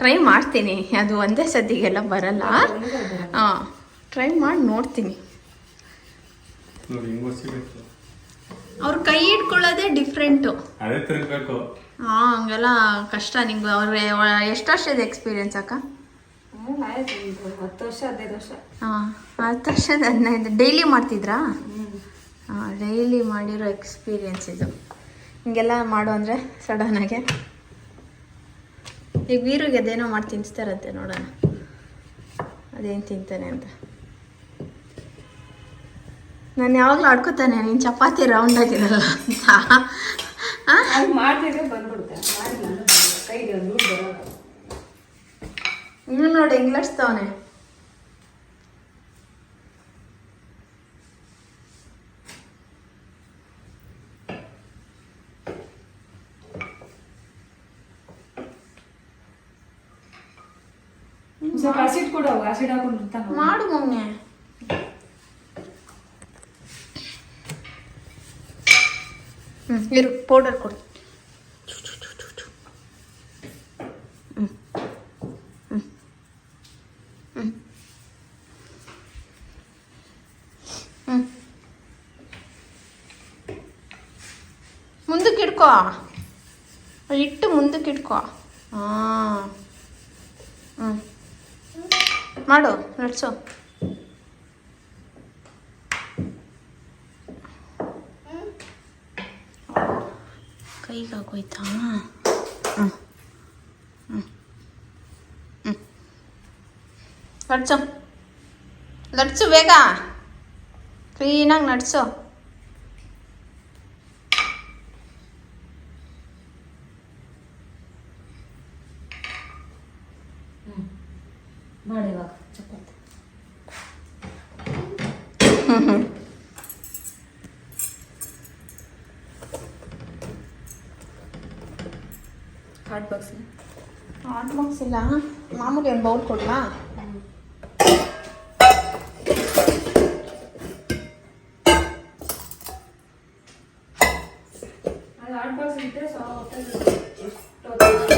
ಟ್ರೈ ಮಾಡ್ತೀನಿ. ಅದು ಒಂದೇ ಸದ್ದಿಗೆಲ್ಲ ಬರಲ್ಲ. ಹಾಂ ಟ್ರೈ ಮಾಡಿ ನೋಡ್ತೀನಿ. ನೋಡಿ ಹಿಂಗೆ ಅವ್ರ ಕೈ ಹಿಡ್ಕೊಳ್ಳೋದೇ ಡಿಫ್ರೆಂಟು ಅದೇ ತಿರುಗಬೇಕು. ಹಾಂ ಹಂಗೆಲ್ಲ ಕಷ್ಟ ನಿಂಗೆ ಅವ್ರಿಗೆ ಎಷ್ಟು ವರ್ಷದ ಎಕ್ಸ್ಪೀರಿಯನ್ಸ್ ಅಕ್ಕ? ಹತ್ತು ವರ್ಷ ಹದಿನೈದು ವರ್ಷ. ಹಾಂ ಹತ್ತು ವರ್ಷದ ಹದಿನೈದು ಡೈಲಿ ಮಾಡ್ತಿದ್ರಾ? ಹಾಂ ಡೈಲಿ ಮಾಡಿರೋ ಎಕ್ಸ್ಪೀರಿಯನ್ಸ್ ಇದು. ಹಿಂಗೆಲ್ಲ ಮಾಡು ಅಂದರೆ ಸಡನ್ನಾಗೆ ಈಗ ವೀರಿಗೆ ಅದೇನೋ ಮಾಡಿ ತಿನ್ನಿಸ್ತಾರಂತೆ ನೋಡೋಣ. ಅದೇನು ತಿಂತಾನೆ ಅಂತ. ನಾನು ಯಾವಾಗಲೂ ಆಡ್ಕೋತಾನೆ ನೀನು ಚಪಾತಿ ರೌಂಡ್ ಆಗಿರಲ್ಲ ಅಂತ. ಮಾಡಿದ್ರೆ ಬಂದ್ಬಿಡುತ್ತೆ. ಕೈಗೆ ಇನ್ನು ನೋಡಿ ಹೆಂಗ್ಲಡ್ಸ್ತವನೆ ಸ್ವಲ್ಪ ಆಸಿಡ್ ಕೊಡು ಆಸಿಡ್ ಹಾಕೊಂಡು ಮಾಡು ಮೊನ್ನೆ ಹ್ಞೂ ಇರು ಪೌಡರ್ ಕೊಡು ಹ್ಞೂ ಹ್ಞೂ ಹ್ಞೂ ಹ್ಞೂ ಮುಂದಕ್ಕೆ ಇಡ್ಕೋ ಇಟ್ಟು ಮುಂದಕ್ಕೆ ಇಡ್ಕೋ ಹಾಂ ಹ್ಞೂ ಮಾಡು ನಡ್ಸು ಕೈಗೆ ಆಗೋಯ್ತಾ ಹ್ಞೂ ಹ್ಞೂ ಹ್ಞೂ ಲಡ್ಸು ಲಡ್ಸು ಬೇಗ ಕ್ಲೀನಾಗಿ ನಡ್ಸು ಮಾಡಿ ಇವಾಗ chapati hot box hot box ಇಲ್ಲ. ಮಾಮೂಲಿ ಒಂದು ಬೌಲ್ ಕೊಡ್ಲಾ? ಅದು ಹಾಟ್ ಬಾಕ್ಸ್ ಇದ್ದರೆ ಸಾಫ್ಟ್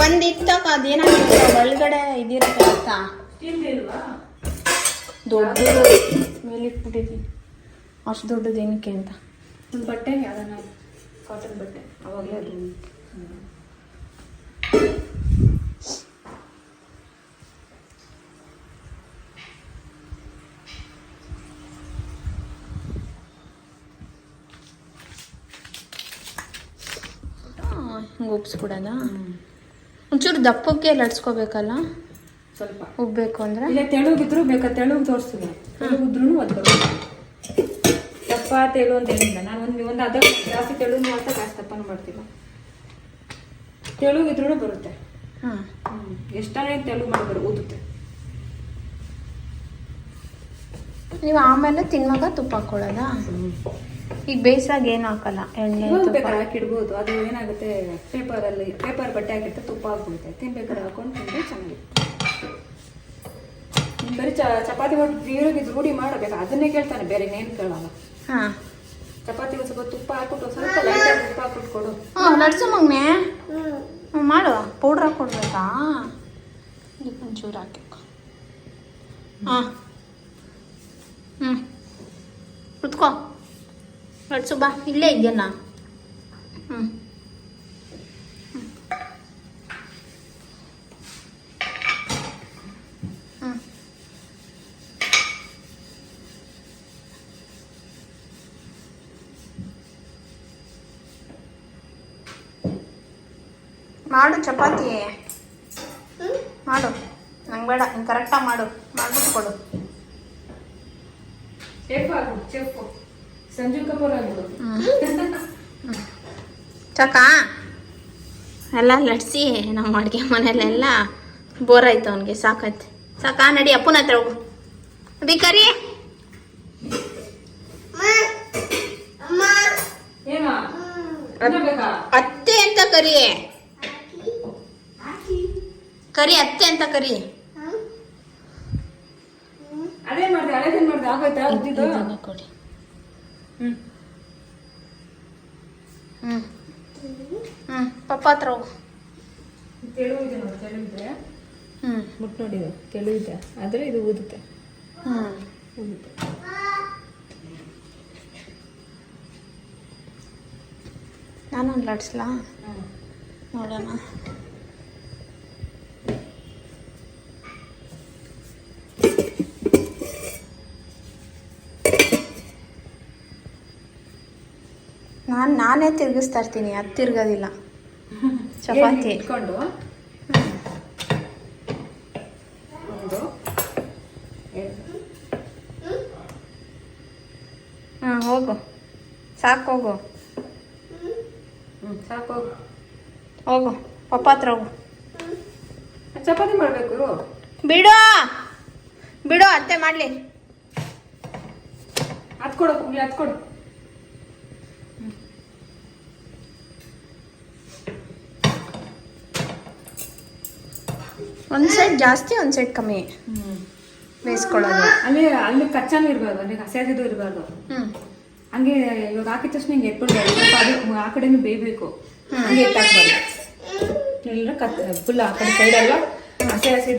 ಒಂದು ಇತ್ತಕ್ಕ ಅದೇನಾಗಿತ್ತು? ಒಳಗಡೆ ಇದಿರುತ್ತೆ ಅಂತ ದೊಡ್ಡದು. ಮೇಲೆ ಇಟ್ಬಿಟ್ಟಿದ್ದೀನಿ ಅಷ್ಟು ದೊಡ್ಡದು ಏನಕ್ಕೆ ಅಂತ? ಬಟ್ಟೆ ಯಾವ್ದಾನ ಕಾಟನ್ ಬಟ್ಟೆ. ಅವಾಗಲೇ ಅದು. ಹಿಂಗೆ ಉಬ್ಸ್ಬಿಡೋದ ಒಂಚೂರು ದಪ್ಪಕ್ಕೆ ಲಡ್ಸ್ಕೋಬೇಕಲ್ಲ ಸ್ವಲ್ಪ. ಉಬ್ಬೇಕು ಅಂದರೆ? ಇಲ್ಲ ತೆಳುಗಿದ್ರು ಬೇಕಾ? ತೆಳುಗ್ ತೋರಿಸ್ತೀನಿ. ತೆಳುಗಿದ್ರು ಅದು ದಪ್ಪ ತೆಳು ಅಂತ ಹೇಳಿಲ್ಲ ನಾನು ಒಂದು ಒಂದು ಅದ ಜಾಸ್ತಿ ತೆಳು ಮಾಡ್ತಾ ಜಾಸ್ತಿ ದಪ್ಪನೂ ಮಾಡ್ತಿಲ್ಲ ತೆಳುಗಿದ್ರು ಬರುತ್ತೆ. ಹಾಂ. ಎಷ್ಟಾನೇ ತೆಳು ಮಾಡಿದ್ರು ಊದುತ್ತೆ. ನೀವು ಆಮೇಲೆ ತಿನ್ನುವಾಗ ತುಪ್ಪ ಹಾಕೊಳ್ಳಲ್ಲ ಈಗ ಬೇಯಿಸಾಗ ಏನು ಹಾಕಲ್ಲ? ಎಣ್ಣೆ ತುಪ್ಪ? ಬೇಕಾದ್ರೆ ಹಾಕಿಡ್ಬೋದು. ಅದು ಏನಾಗುತ್ತೆ ಪೇಪರಲ್ಲಿ ಪೇಪರ್ ಬಟ್ಟೆ ಹಾಕಿರ್ತಾರೆ ತುಪ್ಪ ಹಾಕ್ಬಿಡುತ್ತೆ. ತಿನ್ಬೇಕಾದ್ರೆ ಹಾಕೊಂಡು ತಿಂದ್ರೆ ಚೆನ್ನಾಗಿ ನೀನ್ ಬರೀ ಚ ಚಪಾತಿ ಮಾಡಿ ಜೀರಿಗೆ ರೂಢಿ ಮಾಡಬೇಕು. ಅದನ್ನೇ ಕೇಳ್ತಾನೆ. ಬೇರೆ ಇನ್ನೇನು ಕೇಳಲ್ಲ. ಹಾಂ. ಚಪಾತಿ ಒಂದು ಸ್ವಲ್ಪ ತುಪ್ಪ ಹಾಕ್ಬಿಟ್ಟು ಸ್ವಲ್ಪ ಲೈಟಾಗಿ ತುಪ್ಪ ಹಾಕ್ಬಿಟ್ಟು ಕೊಡು. ಹಾಂ ನಡ್ಸು ಮಗ್ನೆ. ಮಾಡು. ಪೌಡ್ರ್ ಹಾಕ್ಕೊಡ್ಬೇಕಾ ಇದಕ್ಕೆ ಒಂಚೂರು ಹಾಕಬೇಕು. ಹಾಂ. ಹ್ಞೂ ಕುತ್ಕೋ. ಲಡ್ಸು ಬಾ. ಇಲ್ಲೇ ಇದೆಯಲ್ಲ? ಹ್ಞೂ ಮಾಡು ಚಪಾತಿ. ಮಾಡು. ನಂಗೆ ಬೇಡ ನೀನು ಕರೆಕ್ಟಾಗಿ ಮಾಡು. ಮಾಡ್ಬಿಟ್ಟು ಕೊಡು. ಚೆಫ್ ಆಗ್ಬಿಡು ಚೆಫ್ ಸಂಜು ಕಪೂರ್ ಆಗ್ಬಿಡು ಚಕ? ಎಲ್ಲ ಲಟ್ಸಿ ನಮ್ಮ ಅಡುಗೆ ಮನೇಲೆಲ್ಲ ಬೋರ್ ಆಯ್ತು ಅವನಿಗೆ ಸಾಕೈತೆ. ಸಾಕ ನಡಿ ಅಪ್ಪನ ಹತ್ರ ಹೋಗು. ಬಿಕರಿ ಅತ್ತೆ ಅಂತ ಕರಿ. ಕರಿ ಅತ್ತೆ ಅಂತ ಕರಿ. ಅದೇ ಮಾಡ್ದೆ ಹಳೇದೇನ್ ಮಾಡ್ದೆ ಆಗೋಯ್ತಾ ಉದ್ದಿದ್ದು? ಕೊಡಿ. ಹ್ಮ್. ಹ್ಞೂ ಪಪ್ಪ ಹತ್ರ ಹೋಗು. ತೆಳು ಇದೆ ನೋಡಿ ತೆಳು ಇದೆ ಹ್ಞೂ ಮುಟ್ ನೋಡಿ ತೆಳು ಇದೆ ಆದ್ರೆ ಇದು ಊದುತ್ತೆ. ಹ್ಞೂ ಊದುತ್ತೆ. ನಾನು ಹ್ಮ್. ನೋಡೋಣ. ನಾನು ತಿರ್ಗಿಸ್ತಾ ಇರ್ತೀನಿ ಅದು ತಿರ್ಗೋದಿಲ್ಲ. ಚಪಾತಿ. ಇಟ್ಕೊಂಡು. ಒಂದು ಹಾಂ ಹೋಗು. ಸಾಕು ಹೋಗು. ಸಾಕು ಹೋಗು. ಪಪ್ಪ ಹತ್ರ ಹೋಗು. ಚಪಾತಿ ಮಾಡಬೇಕು ಬಿಡು! ಬಿಡು ಅತ್ತೆ ಮಾಡಲಿ. ಹತ್ ಕೊಡು ಇಲ್ಲಿ ಹತ್ ಕೊಡು ಒಂದು ಸೈಡ್ ಜಾಸ್ತಿ ಒಂದು ಸೈಡ್ ಕಮ್ಮಿ. ಬೇಯಿಸ್ಕೊಳ್ಳೋದು. ಅಲ್ಲಿ ಅಲ್ಲಿ ಕಚ್ಚಾನು ಇರಬಾರ್ದು ಅಲ್ಲಿ ಹಸಿಯಾಗಿದ್ದು ಇರಬಾರ್ದು. ಹಂಗೆ ಇವಾಗ ಹಾಕಿದ ತಕ್ಷಣ ಹಿಂಗೆ ಎತ್ಬಿಡ್ಬಾರ್ದು. ಅದು ಆ ಕಡೆನೂ ಬೇಯಬೇಕು. ಹಂಗೆ ಎತ್ತಾಕ್ಬಾರ್ದು ಎಲ್ಲ ಕತ್ ಫುಲ್ ಆ ಕಡೆ ಸೈಡೆಲ್ಲ ಹಸಿ ಹಸಿ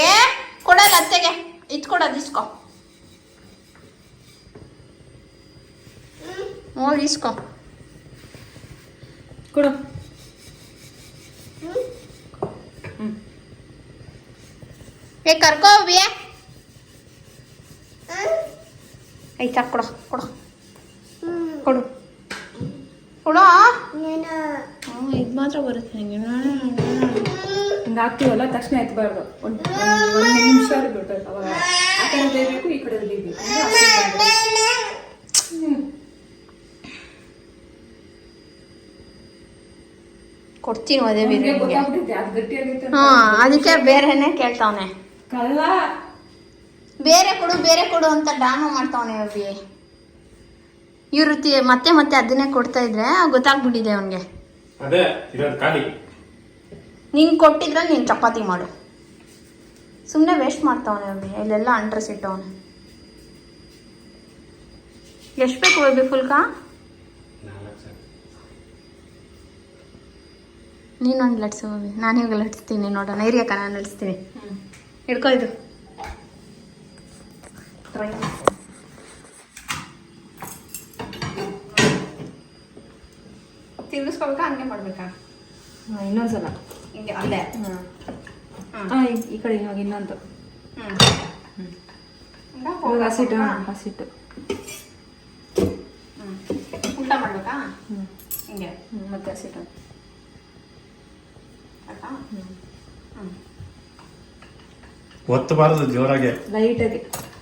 ಏ ಕೊಡಲ್ಲ ಅತ್ತೆಗೆ. ಇದು ಕೊಡೋದು ಇಸ್ಕೊ ಹೋಗಿ ಇಸ್ಕೊ ಕೊಡು. ಏ ಕರ್ಕೋ ಹೋಗ್ಬಿಯೇ ಆಯ್ತಾ ಕೊಡ ಕೊಡು. ಕೊಡು. ಕೊಡು? ಹ್ಞೂ ಇದು ಮಾತ್ರ ಬರುತ್ತೆ ನನಗೆ ಹಿಂಗೆ ಹಾಕ್ತೀವಲ್ಲ ತಕ್ಷಣ ಎತ್ತಬಾರ್ದು ಒಂದು ಒಂದು ನಿಮಿಷ ಬಿಡ್ಬೇಕು ಅವಾಗ. ಆ ಕಡೆ ಬೇಯಬೇಕು ಈ ಕಡೆ ಬೇಯಬೇಕು. ಅಂದ್ರೆ ಅಷ್ಟೇ ಮಾಡ್ಬೇಕು. ಹ್ಮ್. ಕೊಡ್ತೀನಿ ಅದೇ ಅವ್ನಿಗೆ ಬಿರಿಯಾನಿಗೆ ಗೊತ್ತಾಗ್ಬಿಟ್ಟೈತೆ, ಅದು ಗಟ್ಟಿಯಾಗೈತೆ ಅಂತ. ಹಾ ಅದಕ್ಕೆ ಬೇರೆನೇ ಕೇಳ್ತಾವನೆ. ಕಳ್ಳ. ಬೇರೆ ಕೊಡು ಬೇರೆ ಕೊಡು ಅಂತ ಡ್ರಾಮಾ ಮಾಡ್ತಾವನೆ ಅವಿ ಇವ್ರು ರೀತಿ ಮತ್ತೆ ಮತ್ತೆ ಅದನ್ನೇ ಕೊಡ್ತಾ ಇದ್ರೆ ಗೊತ್ತಾಗ್ಬಿಟ್ಟಿದೆ ಅವನಿಗೆ. ಅದೇ ಇರೋದು ಖಾಲಿ. ನೀನು ಕೊಟ್ಟಿದ್ರೆ ನೀನು ಚಪಾತಿ ಮಾಡು. ಸುಮ್ಮನೆ ವೇಸ್ಟ್ ಮಾಡ್ತಾವನೆ ಅವಿ ಇಲ್ಲೆಲ್ಲ ಅಂಟ್ರೆಸ್ ಇಟ್ಟವನೆ ಎಷ್ಟು ಬೇಕು ಬೇಬಿ ಫುಲ್ಕಾ? ನಾಲ್ಕು ನೀನೊಂದು ಲಟ್ಸು ನಾನು ಇವಾಗ ಲಟ್ಸ್ತೀನಿ ನೋಡೋಣ ಇರಿಯಕ್ಕ ನಾನು ಲಟ್ಸ್ತೀನಿ. ಹಿಡ್ಕೊ ಇದು ತಿರ್ಗಿಸ್ಕೊಬೇಕಾ ಹಂಗೆ ಮಾಡ್ಬೇಕಾ? ಹಾ, ಇನ್ನೊಂದ್ಸಲ. ಹಿಂಗೆ ಅಲ್ಲೇ? ಹಾಂ. ಈ- ಕಡೆ ಇವಾಗ ಇನ್ನೊಂದು. ಹ್ಞೂ ಹಸಿಟ್ಟು ಹಾ, ಹಸಿಟ್ಟು. ಹ್ಞೂ ಊಟ ಮಾಡ್ಬೇಕಾ? ಹ್ಞೂ ಹಿಂಗೆ. ಮತ್ತೆ ಹಸಿಟ್ಟು. ಸಾಕಾ ಹ್ಞೂ ಹ್ಮ್. ಒತ್ತಬಾರದು ಜೋರಾಗೆ. ಲೈಟಾಗಿ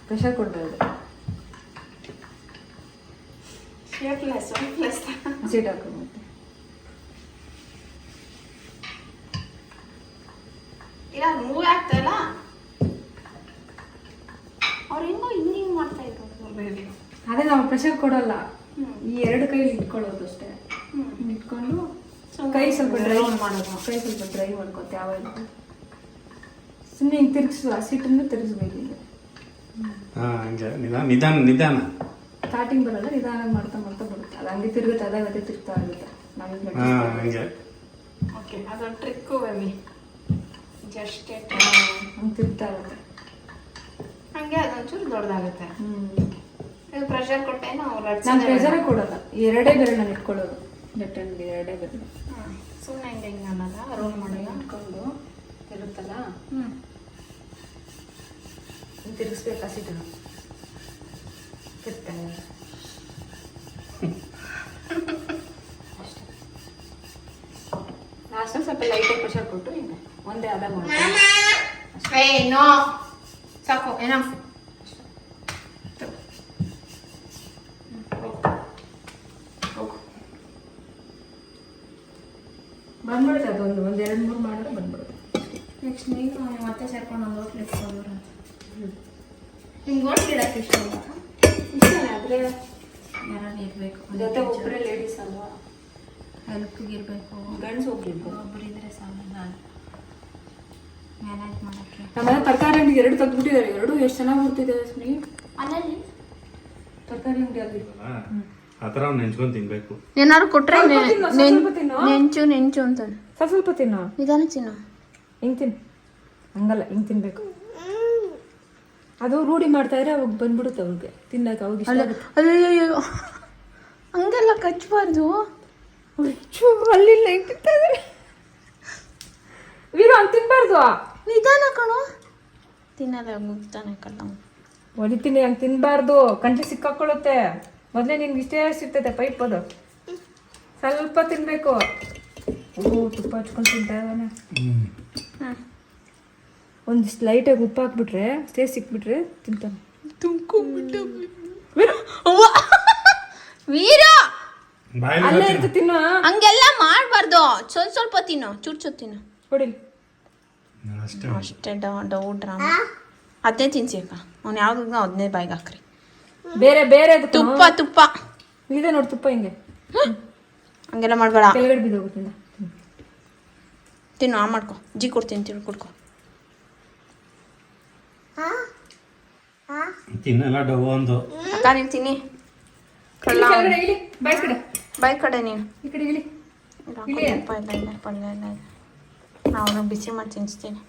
ಪ್ರೆಷರ್ ಕೊಡಬಾರ್ದು. ಶೇಪ್ಲೆಸ್ ಶೇಪ್ಲೆಸ್ ಹಸಿಟ್ಟು ಹಾಕು ಮತ್ತೆ. ಇಲ್ಲ ಮೂವ್ ಆಗ್ತಾ ಇಲ್ಲ? ಅವ್ರು ಹೆಂಗೋ ಹಿಂಗೆ ಹಿಂಗೆ ಮಾಡ್ತಾ ಇದ್ರು ಅದೇ ನಾವು ಪ್ರೆಷರ್ ಕೊಡಲ್ಲ. ಹ್ಮ್. ಈ ಎರಡು ಕೈಲಿ ಇಟ್ಕೊಳ್ಳೋದು ಅಷ್ಟೇ. ಇಟ್ಕೊಂಡು ಕೈ ಸ್ವಲ್ಪ ಡ್ರೈ ಮಾಡೋದು. ಕೈ ಸ್ವಲ್ಪ ಡ್ರೈ ಮಾಡ್ಕೊತೆ ಯಾವಾಗ ಸುಮ್ಮನೆ ಹಿಂಗೆ ತಿರ್ಗಿಸು ಹಸಿಟ್ಟನ್ನು ತಿರ್ಗಿಸ್ಬೇಕು ಈಗ. ಹಾ ಹಂಗೆ. ನಿಧಾನ ನಿಧಾನ ನಿಧಾನ. ಸ್ಟಾರ್ಟಿಂಗ್ ಬರಲ್ಲ ನಿಧಾನ ಮಾಡ್ತಾ ಮಾಡ್ತಾ ಬರುತ್ತೆ. ಅದು ಹಂಗೆ ತಿರುಗುತ್ತೆ ಅದಾಗ ಅದೇ ತಿರುಗ್ತಾ ಇರುತ್ತೆ. ನಮಗೆ ಹಂಗೆ. ಓಕೆ ಅದೊಂದು ಟ್ರಿಕ್ಕು ಬನ್ನಿ. ಜಸ್ಟ್ ಹಂಗೆ ತಿರ್ತಾ ಇರುತ್ತೆ. ಹಂಗೆ ಅದೊಂಚೂರು ದೊಡ್ಡದಾಗುತ್ತೆ. ಹ್ಞೂ ಇದು ಪ್ರೆಷರ್ ಕೊಟ್ಟೆ ನಾವು ನಾನು ಪ್ರೆಷರೇ ಕೊಡಲ್ಲ. ಎರಡೇ ಬೆರಳು ನಾನು ಇಟ್ಕೊಳ್ಳೋದು. ಹ್ಯಾಂಡ್ಗೆ ಎರಡೇ ಬೆರಳು ಸುಮ್ಮನೆ ಹಿಂಗೆ ಹಿಂಗೆ ಅನ್ನೋಲ್ಲ ರೋಲ್ ಮಾಡಲ್ಲ ಇಟ್ಕೊಂಡು ತಿರುತ್ತಲ್ಲ ಹ್ಞೂ ಹಿಂಗೆ ತಿರ್ಗಿಸ್ಬೇಕು ಹಸಿಟ್ಟನ್ನು ತಿರ್ಗ್ತಾ ಇರುತ್ತೆ. ಅಷ್ಟೇ ಲಾಸ್ಟಲ್ಲಿ ಸ್ವಲ್ಪ ಲೈಟಾಗಿ ಪ್ರೆಷರ್ ಕೊಟ್ಟು ಹಿಂಗೆ ಒಂದೇ ಅದ ಮಾಡ್ಕೊಂಡು ಏ ನೋ ಸಾಕು ಏನೋ ಬಂದ್ಬಿಡುತ್ತೆ ಅದೊಂದು ಒಂದು ಎರಡು ಮೂರು ಮಾಡಿದ್ರೆ ಬಂದ್ಬಿಡುತ್ತೆ ನೆಕ್ಸ್ಟ್ ನೀನು ಮತ್ತೆ ಸೇರ್ಕೊಂಡು ಒಂದು ಹೋಟ್ಲ್ ಇಟ್ಕೊಂಡು ನಿಮ್ಗೆ ಹೋಟ್ಲ್ ಇಡಕ್ಕೆ ಇಷ್ಟ ಇಲ್ಲ ಇಷ್ಟನೇ ಆದರೆ ಯಾರು ಇರಬೇಕು ಜೊತೆ ಒಬ್ಬರೇ ಲೇಡೀಸ್ ಅಲ್ವಾ ಹೆಲ್ಪ್ಗೆ ಇರಬೇಕು ಗಂಡ್ಸು ಒಬ್ರಿದ್ರು ಒಬ್ರು ಇದ್ರೆ ಸಾಕು ನಾನು ಮ್ಯಾನೇಜ್ ಮಾಡೋಕ್ಕೆ. ನಮ್ಮನೆ ತರಕಾರಿ ಅಂಗಡಿ ಎರಡು ತೆಗ್ದ್ಬಿಟ್ಟಿದ್ದಾರೆ ಎರಡು ಎಷ್ಟು ಚೆನ್ನಾಗಿ ಬರ್ತಿದೆ ಸ್ನೇಹಿ? ಅಲ್ಲಲ್ಲಿ ತರಕಾರಿ ಅಂಗಡಿ ಅಲ್ಲಿ. ಆ ಥರ ನೆಂಚ್ಕೊಂಡು ತಿನ್ಬೇಕು. ಏನಾದ್ರು ಕೊಟ್ರೆ ತಿನ್ನು, ತಿನ್ನು. ನೆಂಚು ನೆಂಚು ಅಂತ ಸ್ವಲ್ಪ ಸ್ವಲ್ಪ ತಿನ್ನು. ನಿಧಾನ ಚಿನ್ನ ಹಿಂಗೆ ತಿನ್ನು ಹಂಗಲ್ಲ ಹಿಂಗೆ ತಿನ್ಬೇಕು. ಅದು ರೂಢಿ ಮಾಡ್ತಾ ಇದ್ರೆ ಅವಾಗ ಬಂದ್ಬಿಡುತ್ತೆ ಅವ್ರಿಗೆ ತಿನ್ನಕ್ಕೆ ಅವಾಗ ಇಷ್ಟ ಆಗುತ್ತೆ. ಅಯ್ಯೋ ಹಂಗೆಲ್ಲ ಕಚ್ಚಬಾರ್ದು ಅಲ್ಲಿ ಅಲ್ಲಿಲ್ಲ ಹೆಂಗೆ ತಿಂತಾ ಇದ್ದಾರೆ ವೀರು ಹಂಗೆ ತಿನ್ಬಾರ್ದು. ನಿಧಾನ ಕಣೋ. ತಿನ್ನಲ್ಲ ಮುಗ್ತಾನೆ ಕಲ್ಲ ಹೊಡಿತೀನಿ ಹಂಗೆ ತಿನ್ಬಾರ್ದು. ಕಂಟಿ ಸಿಕ್ಕಾಕೊಳ್ಳುತ್ತೆ. ಮೊದಲೇ ನಿನ್ಗೆ ಇಷ್ಟೇ ಸಿಗ್ತೈತೆ ಪೈಪ್ ಅದು. ಸ್ವಲ್ಪ ತಿನ್ಬೇಕು. ಓ ತುಪ್ಪ ಹಚ್ಕೊಂಡು ತಿಂತಾ ಇದ್ದಾನೆ. ಹಾಂ. ಒಂದಿಷ್ಟು ಲೈಟಾಗಿ ಉಪ್ಪು ಹಾಕ್ಬಿಟ್ರೆ ಸ್ಟೇ ಸಿಕ್ಬಿಟ್ರೆ ತಿಂತಾನೆ. ತುಂಬ್ಕೊಂಡ್ಬಿಟ್ಟು ಅವ್ವ! ವೀರ! ಬಾಯಲ್ಲಿ ಅಲ್ಲೇ ಇರ್ತು ತಿನ್ನು. ಹಂಗೆಲ್ಲ ಮಾಡಬಾರ್ದು. ಸ್ವಲ್ಪ ಸ್ವಲ್ಪ ತಿನ್ನು. ಚೂರು ಚೂರು ತಿನ್ನು. ಹೊಡಿಲಿ. ಅಷ್ಟೇ ಅಷ್ಟೇ ಡೌ ಡ್ರಾಮಾ ಅದೇ ತಿನ್ಸಿ ಅಕ್ಕ ಅವ್ನು ಯಾವ್ದು ಅದನ್ನೇ ಬಾಯಿಗೆ ಹಾಕ್ರಿ. ಬೇರೆ ಬೇರೆ ತುಪ್ಪ ತುಪ್ಪ. ಇದೆ ನೋಡಿ ತುಪ್ಪ ಹಿಂಗೆ. ಹಂಗೆಲ್ಲ ಮಾಡಬೇಡ. ಕೆಳಗಡೆ ಬಿದ್ದೋಗುತ್ತೆ ತಿನ್ನು ಆ ಮಾಡ್ಕೊ. ಜಿ ಕೊಡ್ತೀನಿ ತಿನ್ನು ಕುಡ್ಕೊ. ತಿನ್ನಲ್ಲ ಡವ್ ಒಂದು. ಅಕ್ಕ ನೀನು ತಿನ್ನಿ. ಬಾಯ್ ಕಡೆ. ನೀನು. ಈ ಕಡೆ ಇಲ್ಲಿ ಇಲ್ಲ ಇಲ್ಲ ಇಲ್ಲ ಇಲ್ಲ. ಪಲ್ಯ ಇಲ್ಲ ನಾವು ಬಿಸಿ ಮಾಡಿ ತಿನ್ನಿಸ್ತೀನಿ